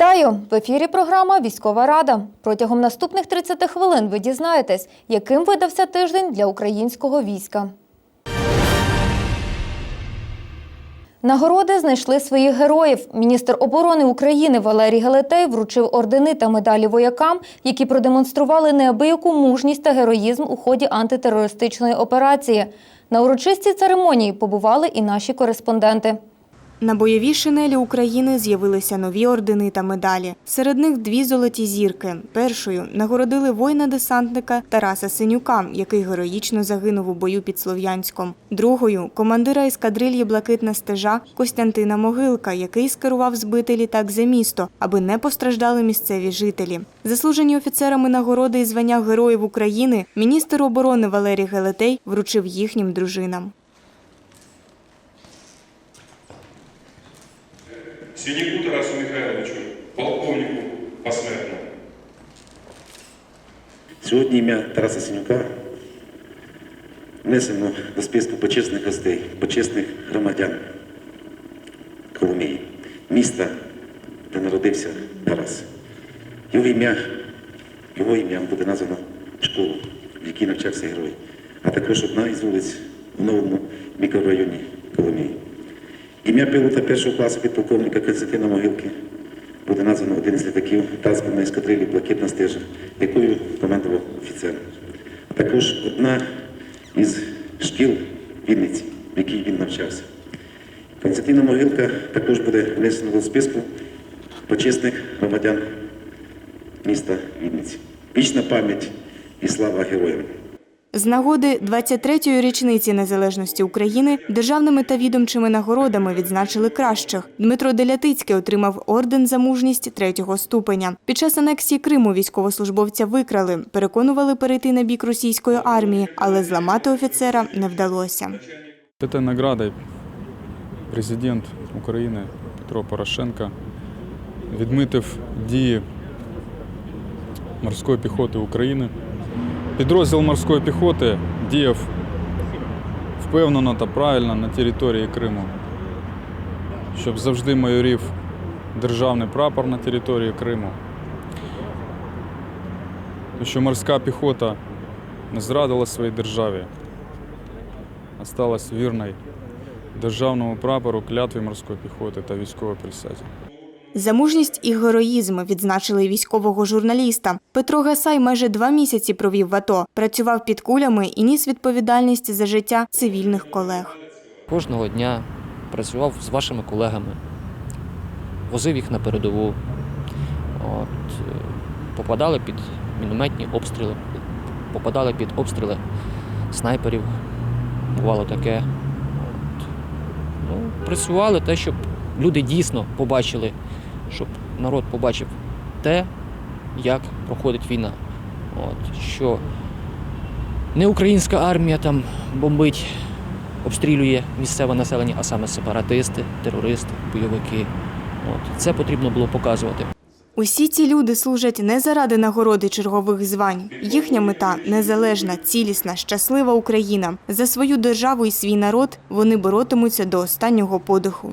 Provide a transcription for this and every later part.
Вітаю! В ефірі програма Військова Рада. Протягом наступних 30 хвилин ви дізнаєтесь, яким видався тиждень для українського війська. Нагороди знайшли своїх героїв. Міністр оборони України Валерій Гелетей вручив ордени та медалі воякам, які продемонстрували неабияку мужність та героїзм у ході антитерористичної операції. На урочистій церемонії побували і наші кореспонденти. На бойовій шинелі України з'явилися нові ордени та медалі. Серед них дві золоті зірки. Першою нагородили воїна-десантника Тараса Синюка, який героїчно загинув у бою під Слов'янськом. Другою командира ескадрильї Блакитна стежа Костянтина Могилка, який скерував збитий літак за місто, аби не постраждали місцеві жителі. Заслужені офіцерами нагороди і звання Героїв України міністр оборони Валерій Гелетей вручив їхнім дружинам. Синяку Тарасу Михайловичу, полковнику посмертно. Сьогодні ім'я Тараса Синюка внесено до списку почесних гостей, почесних громадян Коломиї, міста, де народився Тарас. Його ім'я, його ім'ям буде названо школу, в якій навчався герой, а також одна із вулиць у новому мікрорайоні Коломиї. Ім'я пілота першого класу підполковника Константина Могилки буде названо один із літаків транспортної ескадрилі Блакитна стежа, якою командував офіцер. Також одна із шкіл Вінниці, в якій він навчався. Константина Могилка також буде внесено до списку почесних громадян міста Вінниці. Вічна пам'ять і слава героям! З нагоди 23-ї річниці незалежності України державними та відомчими нагородами відзначили кращих. Дмитро Делятицький отримав орден за мужність третього ступеня. Під час анексії Криму військовослужбовця викрали, переконували перейти на бік російської армії, але зламати офіцера не вдалося. Этой наградой президент України Петро Порошенко відмітив дії морської піхоти України. Підрозділ морської піхоти діяв впевнено та правильно на території Криму, щоб завжди майорів державний прапор на території Криму. Що морська піхота не зрадила своїй державі, осталась вірною державному прапору, клятві морської піхоти та військовій присязі. За мужність і героїзм відзначили військового журналіста. Петро Гасай майже два місяці провів в АТО, працював під кулями і ніс відповідальність за життя цивільних колег. Кожного дня працював з вашими колегами, возив їх на передову, От, е, попадали під мінометні обстріли, попадали під обстріли снайперів. Бувало таке. От. Ну, працювали те, щоб люди дійсно побачили, щоб народ побачив те, як проходить війна. От, що не українська армія там бомбить обстрілює місцеве населення, а саме сепаратисти, терористи, бойовики. От. Це потрібно було показувати. Усі ці люди служать не заради нагороди чергових звань. Їхня мета незалежна, цілісна, щаслива Україна. За свою державу і свій народ вони боротимуться до останнього подиху.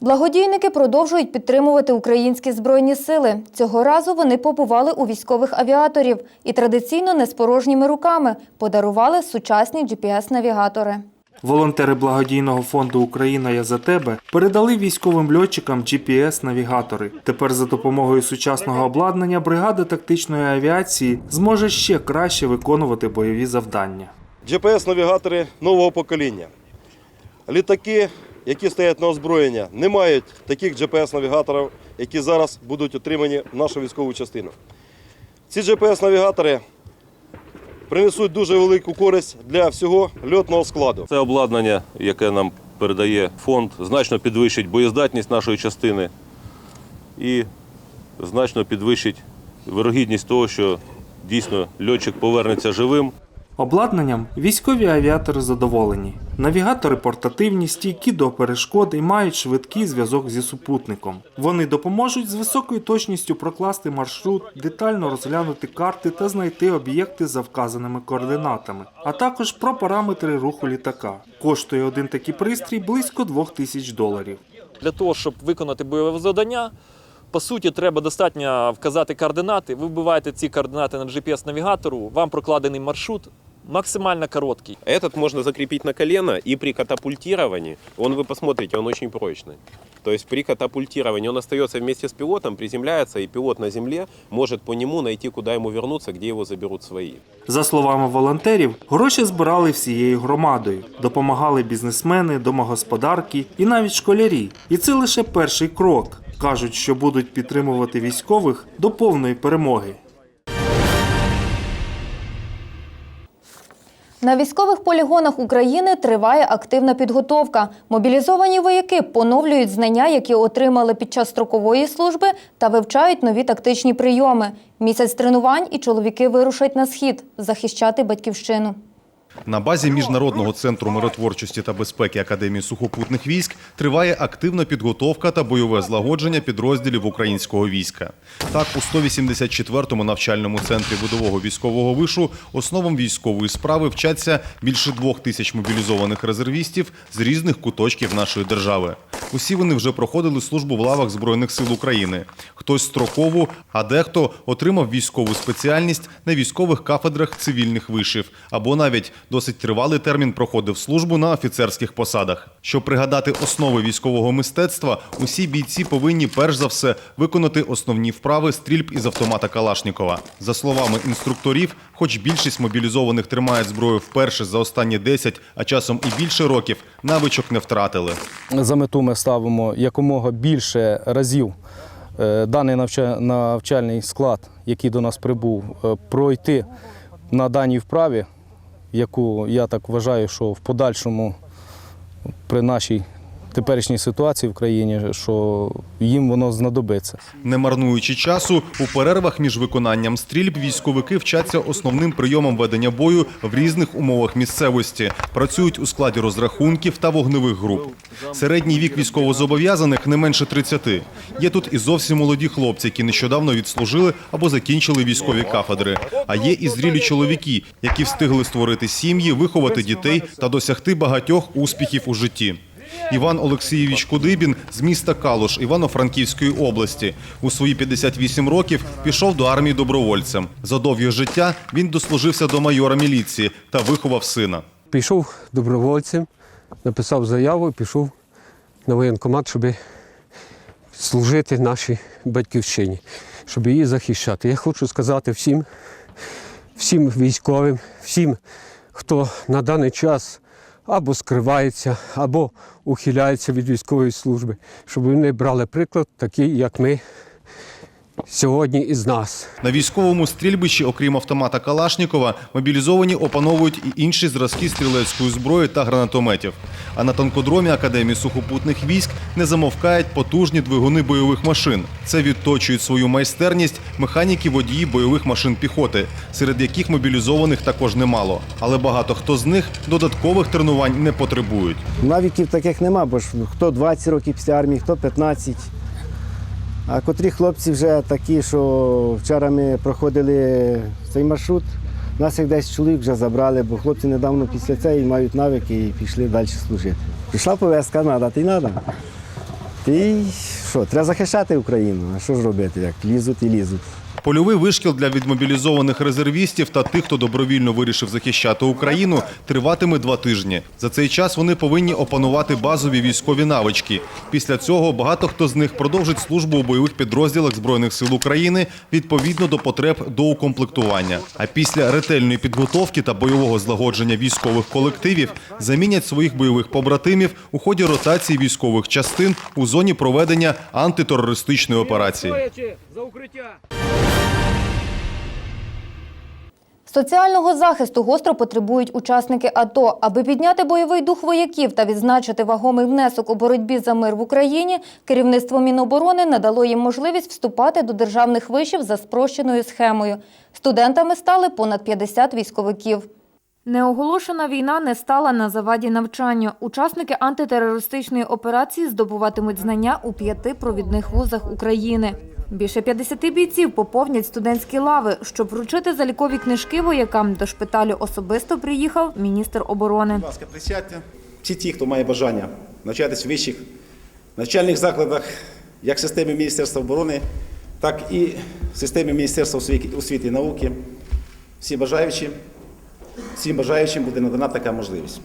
Благодійники продовжують підтримувати українські збройні сили. Цього разу вони побували у військових авіаторів і традиційно не з порожніми руками подарували сучасні GPS-навігатори. Волонтери благодійного фонду Україна я за тебе передали військовим льотчикам GPS-навігатори. Тепер за допомогою сучасного обладнання бригада тактичної авіації зможе ще краще виконувати бойові завдання. GPS-навігатори нового покоління. Літаки, які стоять на озброєння, не мають таких GPS-навігаторів, які зараз будуть отримані в нашу військову частину. Ці GPS-навігатори принесуть дуже велику користь для всього льотного складу. Це обладнання, яке нам передає фонд, значно підвищить боєздатність нашої частини і значно підвищить вирогідність того, що дійсно льотчик повернеться живим. Обладнанням військові авіатори задоволені. Навігатори портативні, стійкі до перешкод і мають швидкий зв'язок зі супутником. Вони допоможуть з високою точністю прокласти маршрут, детально розглянути карти та знайти об'єкти за вказаними координатами, а також про параметри руху літака. Коштує один такий пристрій близько 2000 доларів. Для того, щоб виконати бойове завдання, по суті, треба достатньо вказати координати. Ви вбиваєте ці координати на GPS-навігатору, вам прокладений маршрут максимально короткий. Этот можно закрепить на колено, и при катапультировании, он вы посмотрите, он очень прочный. То есть при катапультировании он остается вместе с пилотом, приземляется, и пилот на земле может по нему найти, куда ему вернуться, где его заберут свои. За словами волонтерів, гроші збирали всією громадою, допомагали бізнесмени, домогосподарки і навіть школярі. І це лише перший крок. Кажуть, що будуть підтримувати військових до повної перемоги. На військових полігонах України триває активна підготовка. Мобілізовані вояки поновлюють знання, які отримали під час строкової служби, та вивчають нові тактичні прийоми. Місяць тренувань і чоловіки вирушать на схід захищати батьківщину. На базі Міжнародного центру миротворчості та безпеки Академії сухопутних військ триває активна підготовка та бойове злагодження підрозділів українського війська. Так, у 184-му навчальному центрі будового військового вишу основам військової справи вчаться більше двох тисяч мобілізованих резервістів з різних куточків нашої держави. Усі вони вже проходили службу в лавах Збройних сил України. Хтось строкову, а дехто отримав військову спеціальність на військових кафедрах цивільних вишів або навіть досить тривалий термін проходив службу на офіцерських посадах. Щоб пригадати основи військового мистецтва, усі бійці повинні перш за все виконати основні вправи стрільб із автомата Калашнікова. За словами інструкторів, хоч більшість мобілізованих тримають зброю вперше за останні 10, а часом і більше років, навичок не втратили. За мету ми ставимо якомога більше разів е, даний навча- навчальний склад, який до нас прибув, е, пройти на даній вправі, яку я так вважаю, що в подальшому при нашій теперішній ситуації в країні, що їм воно знадобиться. Не марнуючи часу, у перервах між виконанням стрільб військовики вчаться основним прийомам ведення бою в різних умовах місцевості, працюють у складі розрахунків та вогневих груп. Середній вік військовозобов'язаних не менше 30. Є тут і зовсім молоді хлопці, які нещодавно відслужили або закінчили військові кафедри. А є і зрілі чоловіки, які встигли створити сім'ї, виховати дітей та досягти багатьох успіхів у житті. Іван Олексійович Кудибін з міста Калуш Івано-Франківської області. У свої 58 років пішов до армії добровольцем. За довге життя він дослужився до майора міліції та виховав сина. Пішов добровольцем, написав заяву і пішов на воєнкомат, щоб служити нашій батьківщині, щоб її захищати. Я хочу сказати всім, всім військовим, всім, хто на даний час або скривається, або ухиляється від військової служби, щоб вони брали приклад такий, як ми сьогодні із нас. На військовому стрільбищі, окрім автомата Калашнікова, мобілізовані опановують і інші зразки стрілецької зброї та гранатометів. А на танкодромі Академії сухопутних військ не замовкають потужні двигуни бойових машин. Це відточують свою майстерність механіки водії бойових машин піхоти, серед яких мобілізованих також немало. Але багато хто з них додаткових тренувань не потребують. Навіків таких нема, бо ж хто 20 років після армії, хто 15. А котрі хлопці вже такі, що вчора ми проходили цей маршрут, нас як 10 чоловік вже забрали, бо хлопці недавно після цього мають навики і пішли далі служити. Пішла повестка, треба, ти треба. Ти що, треба захищати Україну. А що ж робити, як лізуть і лізуть. Польовий вишкіл для відмобілізованих резервістів та тих, хто добровільно вирішив захищати Україну, триватиме два тижні. За цей час вони повинні опанувати базові військові навички. Після цього багато хто з них продовжить службу у бойових підрозділах Збройних сил України відповідно до потреб доукомплектування. А після ретельної підготовки та бойового злагодження військових колективів замінять своїх бойових побратимів у ході ротації військових частин у зоні проведення антитерористичної операції. Соціального захисту гостро потребують учасники АТО. Аби підняти бойовий дух вояків та відзначити вагомий внесок у боротьбі за мир в Україні, керівництво Міноборони надало їм можливість вступати до державних вишів за спрощеною схемою. Студентами стали понад 50 військовиків. Неоголошена війна не стала на заваді навчання. Учасники антитерористичної операції здобуватимуть знання у п'яти провідних вузах України. Більше 50 бійців поповнять студентські лави. Щоб вручити залікові книжки воякам до шпиталю особисто приїхав міністр оборони. Будь ласка, присядьте. Всі ті, хто має бажання навчатись в вищих навчальних закладах, як в системі Міністерства оборони, так і в системі Міністерства освіти і науки. Всі бажаючі, всім бажаючим буде надана така можливість.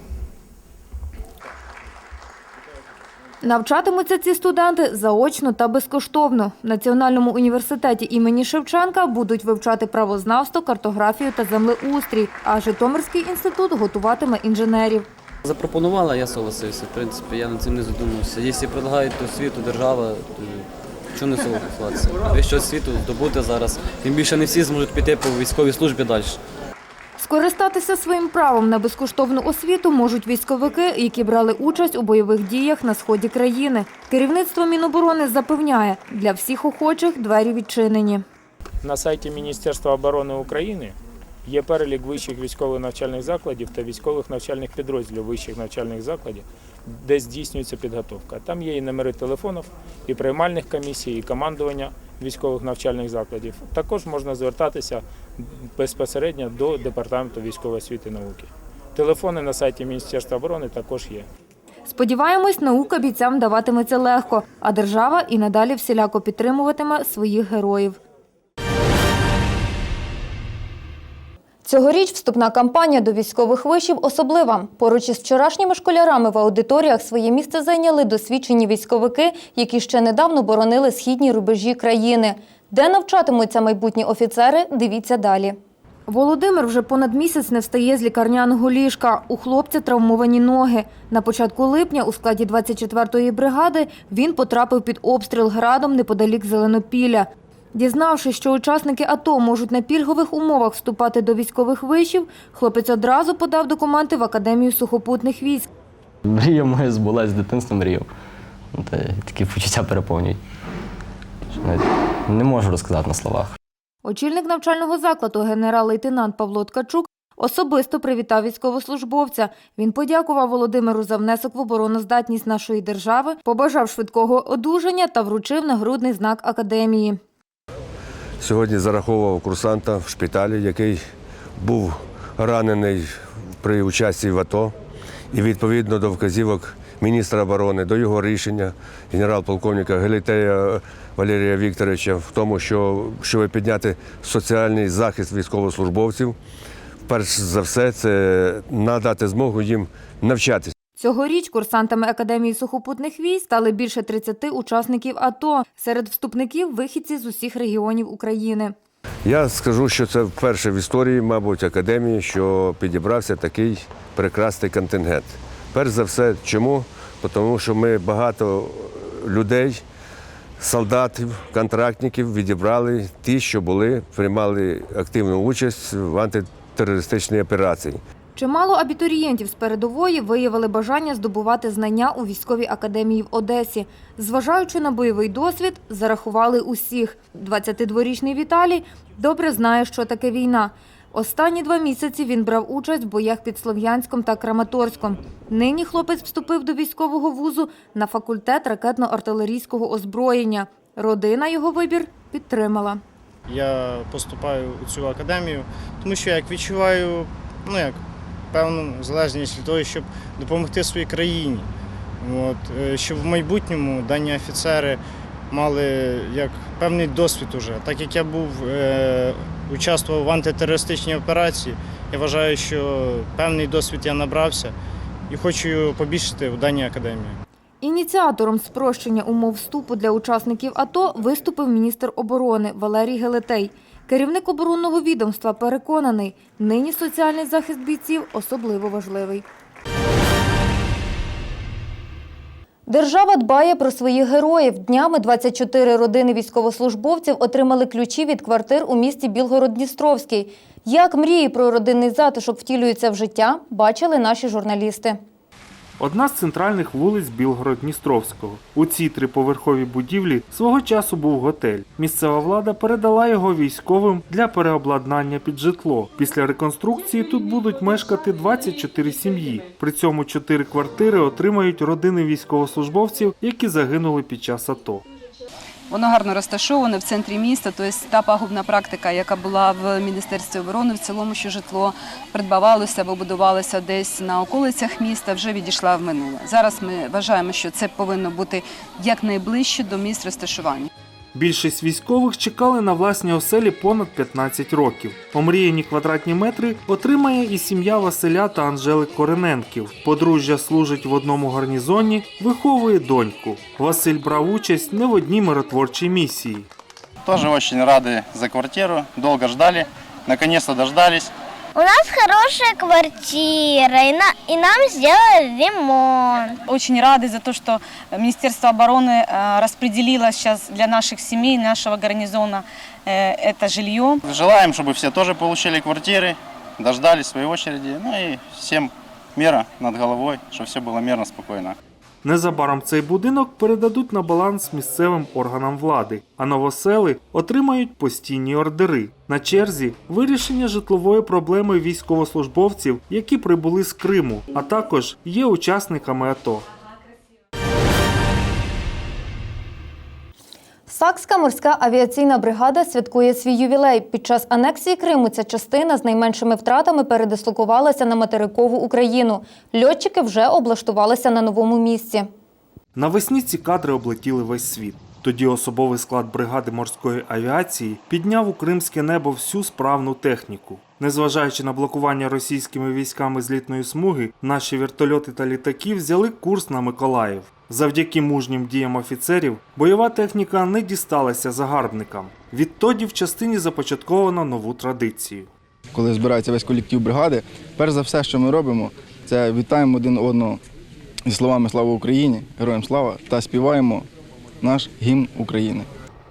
Навчатимуться ці студенти заочно та безкоштовно. В Національному університеті імені Шевченка будуть вивчати правознавство, картографію та землеустрій, а Житомирський інститут готуватиме інженерів. Запропонувала, я согласився. В принципі, я над цим не задумався. Якщо предлагають освіту держава, то чого не согласуватися? Вищу освіту здобути зараз. Тим більше не всі зможуть піти по військовій службі далі. Скористатися своїм правом на безкоштовну освіту можуть військовики, які брали участь у бойових діях на сході країни. Керівництво Міноборони запевняє, для всіх охочих двері відчинені. На сайті Міністерства оборони України є перелік вищих військових навчальних закладів та військових навчальних підрозділів вищих навчальних закладів, де здійснюється підготовка. Там є і номери телефонів, і приймальних комісій, і командування військових навчальних закладів. Також можна звертатися безпосередньо до департаменту військової освіти і науки. Телефони на сайті Міністерства оборони також є. Сподіваємось, наука бійцям даватиметься легко, а держава і надалі всіляко підтримуватиме своїх героїв. Цьогоріч вступна кампанія до військових вишів особлива. Поруч із вчорашніми школярами в аудиторіях своє місце зайняли досвідчені військовики, які ще недавно боронили східні рубежі країни. Де навчатимуться майбутні офіцери, дивіться далі. Володимир вже понад місяць не встає з лікарняного ліжка. У хлопця травмовані ноги. На початку липня у складі 24-ї бригади він потрапив під обстріл градом неподалік Зеленопілля. Дізнавшись, що учасники АТО можуть на пільгових умовах вступати до військових вишів, хлопець одразу подав документи в Академію сухопутних військ. Мрія моя збулась з дитинства мрію. Такі почуття переповнюють. Не можу розказати на словах. Очільник навчального закладу генерал-лейтенант Павло Ткачук особисто привітав військовослужбовця. Він подякував Володимиру за внесок в обороноздатність нашої держави, побажав швидкого одужання та вручив нагрудний знак академії. Сьогодні зараховував курсанта в шпиталі, який був ранений при участі в АТО. І відповідно до вказівок міністра оборони, до його рішення генерал-полковника Гелітея Валерія Вікторовича в тому, що щоб підняти соціальний захист військовослужбовців, перш за все, це надати змогу їм навчатися. Цьогоріч курсантами Академії сухопутних військ стали більше 30 учасників АТО. Серед вступників вихідці з усіх регіонів України. Я скажу, що це вперше в історії, мабуть, академії, що підібрався такий прекрасний контингент. Перш за все, чому? Тому що ми багато людей, солдатів, контрактників відібрали ті, що були, приймали активну участь в антитерористичній операції. Чимало абітурієнтів з передової виявили бажання здобувати знання у військовій академії в Одесі. Зважаючи на бойовий досвід, зарахували усіх. 22-річний Віталій добре знає, що таке війна. Останні два місяці він брав участь в боях під Слов'янськом та Краматорськом. Нині хлопець вступив до військового вузу на факультет ракетно-артилерійського озброєння. Родина його вибір підтримала. Я поступаю у цю академію, тому що як відчуваю, ну як певну залежність від того, щоб допомогти своїй країні. От, е, щоб в майбутньому дані офіцери мали як певний досвід уже. Так як я був е, участвував в антитерористичній операції, я вважаю, що певний досвід я набрався і хочу побільшити в даній академії. Ініціатором спрощення умов вступу для учасників АТО виступив міністр оборони Валерій Гелетей. Керівник оборонного відомства переконаний, нині соціальний захист бійців особливо важливий. Держава дбає про своїх героїв. Днями 24 родини військовослужбовців отримали ключі від квартир у місті Білгород-Дністровський. Як мрії про родинний затишок втілюються в життя, бачили наші журналісти. Одна з центральних вулиць Білгород-Дністровського. У цій триповерховій будівлі свого часу був готель. Місцева влада передала його військовим для переобладнання під житло. Після реконструкції тут будуть мешкати 24 сім'ї. При цьому 4 квартири отримають родини військовослужбовців, які загинули під час АТО. Воно гарно розташоване в центрі міста. Тобто та пагубна практика, яка була в Міністерстві оборони, в цілому, що житло придбавалося або будувалося десь на околицях міста, вже відійшла в минуле. Зараз ми вважаємо, що це повинно бути якнайближче до місць розташування. Більшість військових чекали на власні оселі понад 15 років. Омріяні квадратні метри отримає і сім'я Василя та Анжели Корененків. Подружжя служить в одному гарнізоні, виховує доньку. Василь брав участь не в одній миротворчій місії. Тоже очень рады за квартиру, долго ждали, наконец-то дождались. У нас хорошая квартира, и, на- и нам сделали ремонт. Очень рады за то, что Министерство обороны э, распределило сейчас для наших семей, нашего гарнизона э, это жилье. Желаем, чтобы все тоже получили квартиры, дождались своей очереди. Ну и всем мира над головой, чтобы все было мирно, спокойно. Незабаром цей будинок передадуть на баланс місцевим органам влади, а новосели отримають постійні ордери. На черзі вирішення житлової проблеми військовослужбовців, які прибули з Криму, а також є учасниками АТО. Сакська морська авіаційна бригада святкує свій ювілей. Під час анексії Криму ця частина з найменшими втратами передислокувалася на материкову Україну. Льотчики вже облаштувалися на новому місці. Навесні ці кадри облетіли весь світ. Тоді особовий склад бригади морської авіації підняв у кримське небо всю справну техніку. Незважаючи на блокування російськими військами злітної смуги, наші вертольоти та літаки взяли курс на Миколаїв. Завдяки мужнім діям офіцерів бойова техніка не дісталася загарбникам. Відтоді в частині започатковано нову традицію. коли збирається весь колектив бригади, перш за все, що ми робимо, це вітаємо один одного зі словами Слава Україні, героям слава та співаємо наш гімн України.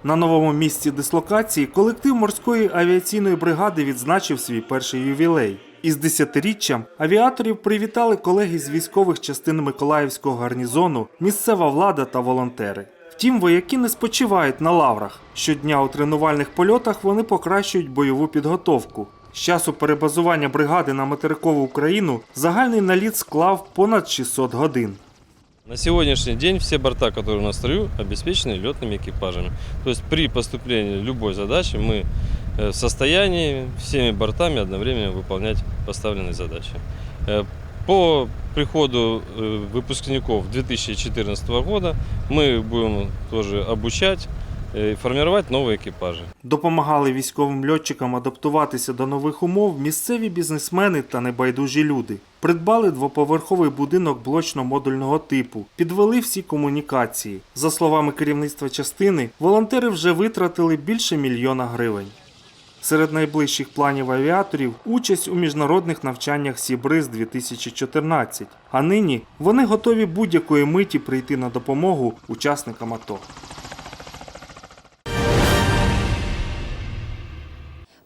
На новому місці дислокації колектив морської авіаційної бригади відзначив свій перший ювілей. Із десятиріччям авіаторів привітали колеги з військових частин Миколаївського гарнізону, місцева влада та волонтери. Втім, вояки не спочивають на лаврах. Щодня у тренувальних польотах вони покращують бойову підготовку. З часу перебазування бригади на материкову Україну загальний наліт склав понад 600 годин. На сегодняшний день все борта, которые у нас в строю, обеспечены летными экипажами. То есть при поступлении любой задачи мы э, в состоянии всеми бортами одновременно выполнять поставленные задачи. Э, По приходу э, выпускников 2014 года мы будем тоже обучать э, и формировать новые экипажи. Допомагали військовим льотчикам адаптуватися до нових умов місцеві бізнесмени та небайдужі люди. Придбали двоповерховий будинок блочно-модульного типу, підвели всі комунікації. За словами керівництва частини, волонтери вже витратили більше мільйона гривень. Серед найближчих планів авіаторів участь у міжнародних навчаннях Сібриз 2014. А нині вони готові будь-якої миті прийти на допомогу учасникам АТО.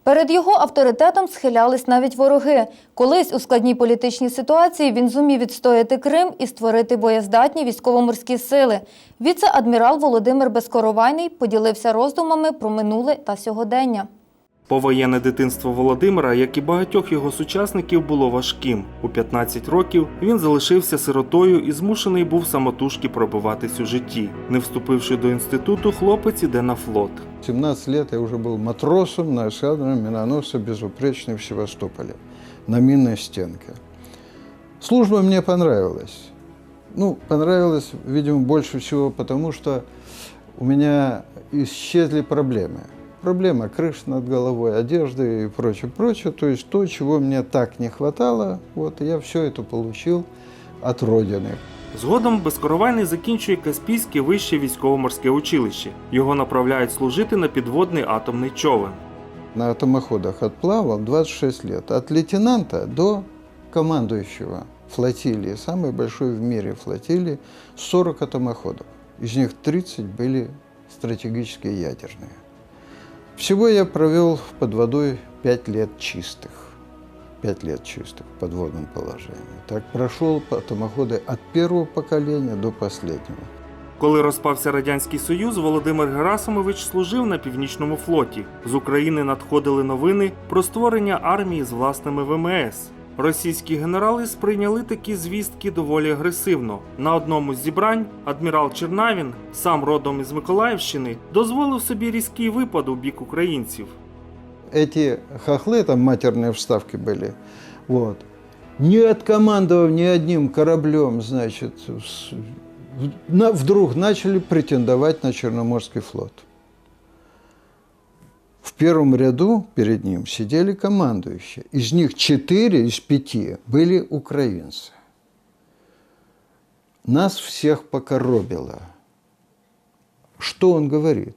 Перед його авторитетом схилялись навіть вороги. Колись у складній політичній ситуації він зумів відстояти Крим і створити боєздатні військово-морські сили. Віце-адмірал Володимир Безкоровайний поділився роздумами про минуле та сьогодення. Повоєнне дитинство Володимира, як і багатьох його сучасників, було важким. У 15 років він залишився сиротою і змушений був самотужки пробиватись у житті. Не вступивши до інституту, хлопець іде на флот. 17 лет я уже был матросом на эскадроне миноносца «Безупречный» в Севастополе на минной стенке. Служба мне понравилась. Ну, понравилась, видимо, больше всего потому, что у меня исчезли проблемы. Проблема крыш над головой, одежды и прочее, прочее. То есть то, чего мне так не хватало, вот я все это получил от Родины. Згодом Безкоровайний закінчує Каспійське вище військово-морське училище. Його направляють служити на підводний атомний човен. На атомоходах отплавал 26 лет. От лейтенанта до командующего флотилии, самой большой в мире флотилии, 40 атомоходов. Из них 30 были стратегические ядерные. Всего я провел под водой 5 лет чистых. пять лет чистых в подводном положении. Так прошел атомоходы от первого поколения до последнего. Коли розпався радянський союз, Володимир Герасимович служив на північному флоті. З України надходили новини про створення армії з власними ВМС. Російські генерали сприйняли такі звістки доволі агресивно. На одному з зібрань адмірал Чернавін, сам родом із Миколаївщини, дозволив собі різкий випад у бік українців. Эти хохлы, там матерные вставки были, вот, не откомандовав ни одним кораблем, значит, с- в- на- вдруг начали претендовать на Черноморский флот. В первом ряду перед ним сидели командующие. Из них четыре из пяти были украинцы. Нас всех покоробило. Что он говорит?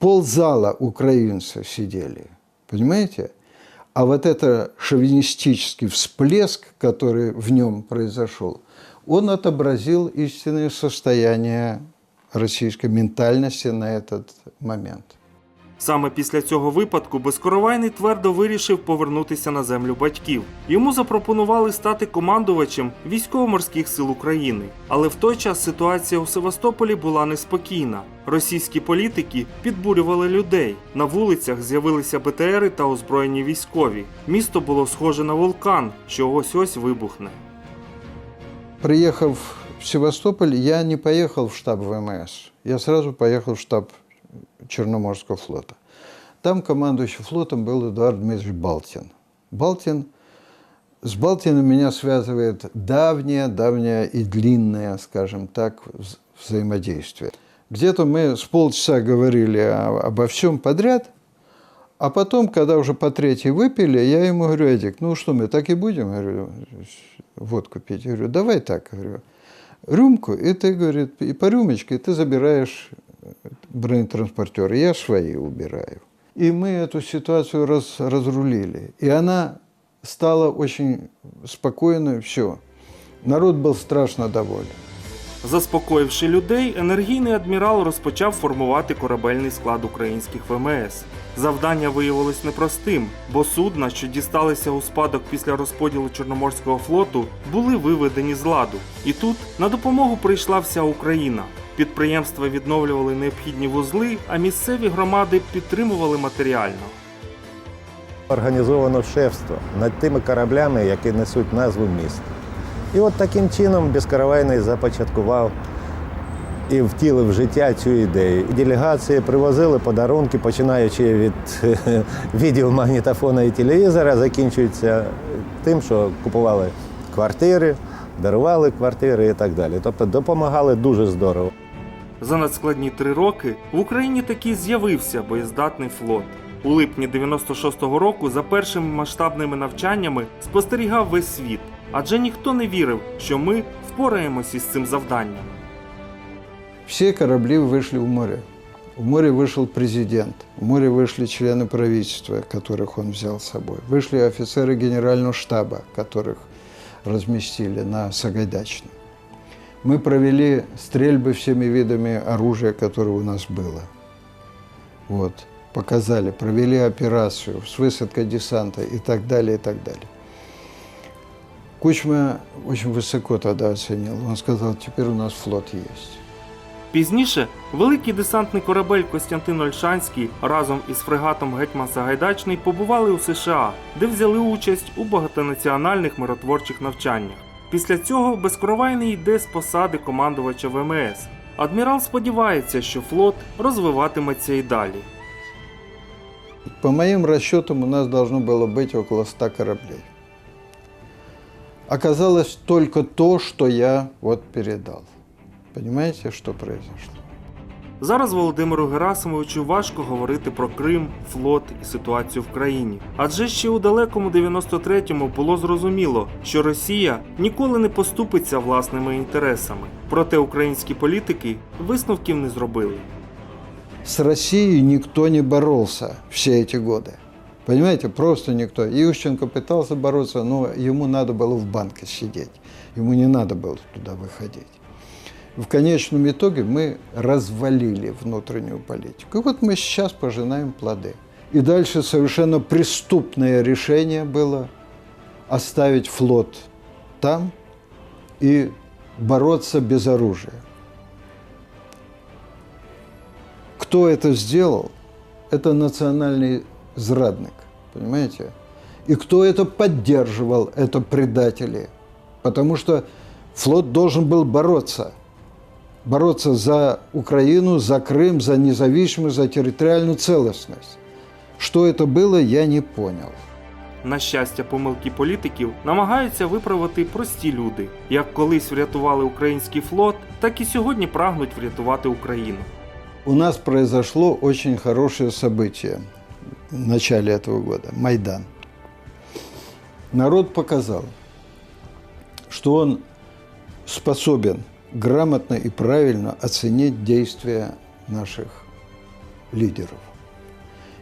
Ползала украинцы сидели. Понимаете? А вот это шовинистический всплеск, который в нем произошел, он отобразил истинное состояние российской ментальности на этот момент. Саме після цього випадку Безкоровайний твердо вирішив повернутися на землю батьків. Йому запропонували стати командувачем військово-морських сил України. Але в той час ситуація у Севастополі була неспокійна. Російські політики підбурювали людей. На вулицях з'явилися БТРи та озброєні військові. Місто було схоже на вулкан, що ось ось вибухне. Приехав в Севастополь, я не поехал в штаб ВМС. Я сразу поехал в штаб Черноморского флота. Там командующий флотом был Эдуард Дмитриевич Балтин. Балтин, с Балтином меня связывает давнее, давнее и длинное, скажем так, вз- взаимодействие. Где-то мы с полчаса говорили обо всем подряд, а потом, когда уже по третьей выпили, я ему говорю, Эдик, ну что, мы так и будем, говорю, водку пить? Я говорю, давай так, говорю, рюмку, и ты, говорит, и по рюмочке ты забираешь бронетранспортер, я свои убираю. И мы эту ситуацию раз, разрулили. И она стала очень спокойной, все. Народ был страшно доволен. Заспокоївши людей, енергійний адмірал розпочав формувати корабельний склад українських ВМС. Завдання виявилось непростим, бо судна, що дісталися у спадок після розподілу Чорноморського флоту, були виведені з ладу. І тут на допомогу прийшла вся Україна. Підприємства відновлювали необхідні вузли, а місцеві громади підтримували матеріально. Організовано шефство над тими кораблями, які несуть назву міста. І от таким чином Безкаравайний започаткував і втілив в життя цю ідею. Делегації привозили подарунки, починаючи від відеомагнітофона і телевізора, закінчується тим, що купували квартири, дарували квартири і так далі. Тобто допомагали дуже здорово. За надскладні три роки в Україні таки з'явився боєздатний флот. У липні 96-го року за першими масштабними навчаннями спостерігав весь світ, адже ніхто не вірив, що ми впораємося із цим завданням. Все корабли вышли в море. В море вышел президент, в море вышли члены правительства, которых он взял с собой. Вышли офицеры генерального штаба, которых разместили на Сагайдачном. Мы провели стрельбы всеми видами оружия, которое у нас было. Вот, показали, провели операцию с высадкой десанта и так далее, и так далее. Кучма очень высоко тогда оценил. Он сказал, теперь у нас флот есть. Пізніше великий десантний корабель Костянтин Ольшанський разом із фрегатом Гетьман Сагайдачний побували у США, де взяли участь у багатонаціональних миротворчих навчаннях. Після цього безкровайний йде з посади командувача ВМС. Адмірал сподівається, що флот розвиватиметься і далі. По моим расчетам, у нас должно было быть около 100 кораблей. Оказалось только то, что я вот передал. Понимаете, что произошло? Зараз Володимиру Герасимовичу важко говорити про Крим, флот і ситуацію в країні. Адже ще у далекому 93-му було зрозуміло, що Росія ніколи не поступиться власними інтересами. Проте українські політики висновків не зробили. С Россией никто не боролся все эти годы. Понимаете, просто никто. Ющенко пытался бороться, но ему надо было в банке сидеть. Ему не надо было туда выходить. В конечном итоге мы развалили внутреннюю политику. И вот мы сейчас пожинаем плоды. И дальше совершенно преступное решение было оставить флот там и бороться без оружия. Кто это сделал? Это национальный зрадник, понимаете? И кто это поддерживал, это предатели. Потому что флот должен был бороться. Бороться за Украину, за Крым, за независимость, за территориальную целостность. Что это было, я не понял. На щастя, помилки політиків намагаються виправити прості люди. Як колись врятували український флот, так і сьогодні прагнуть врятувати Україну. У нас произошло очень хорошее событие в начале этого года – Майдан. Народ показал, что он способен грамотно и правильно оценить действия наших лидеров.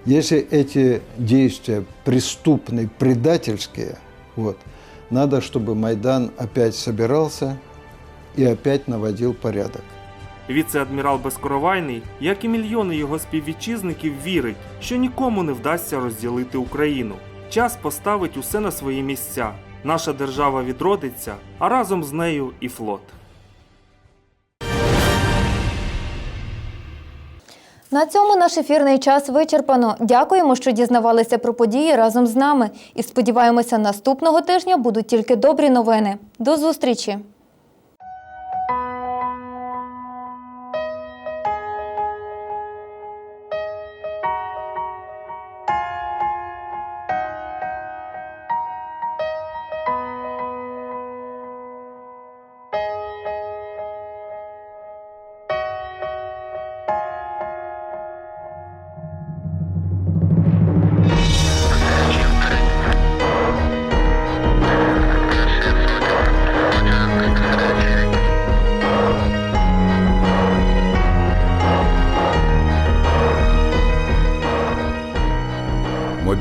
Если эти действия преступные, предательские, вот, надо, чтобы Майдан опять собирался и опять наводил порядок. Віце-адмірал Безкоровайний, як і мільйони його співвітчизників, вірить, що нікому не вдасться розділити Україну. Час поставить усе на свої місця. Наша держава відродиться, а разом з нею і флот. На цьому наш ефірний час вичерпано. Дякуємо, що дізнавалися про події разом з нами. І сподіваємося, наступного тижня будуть тільки добрі новини. До зустрічі!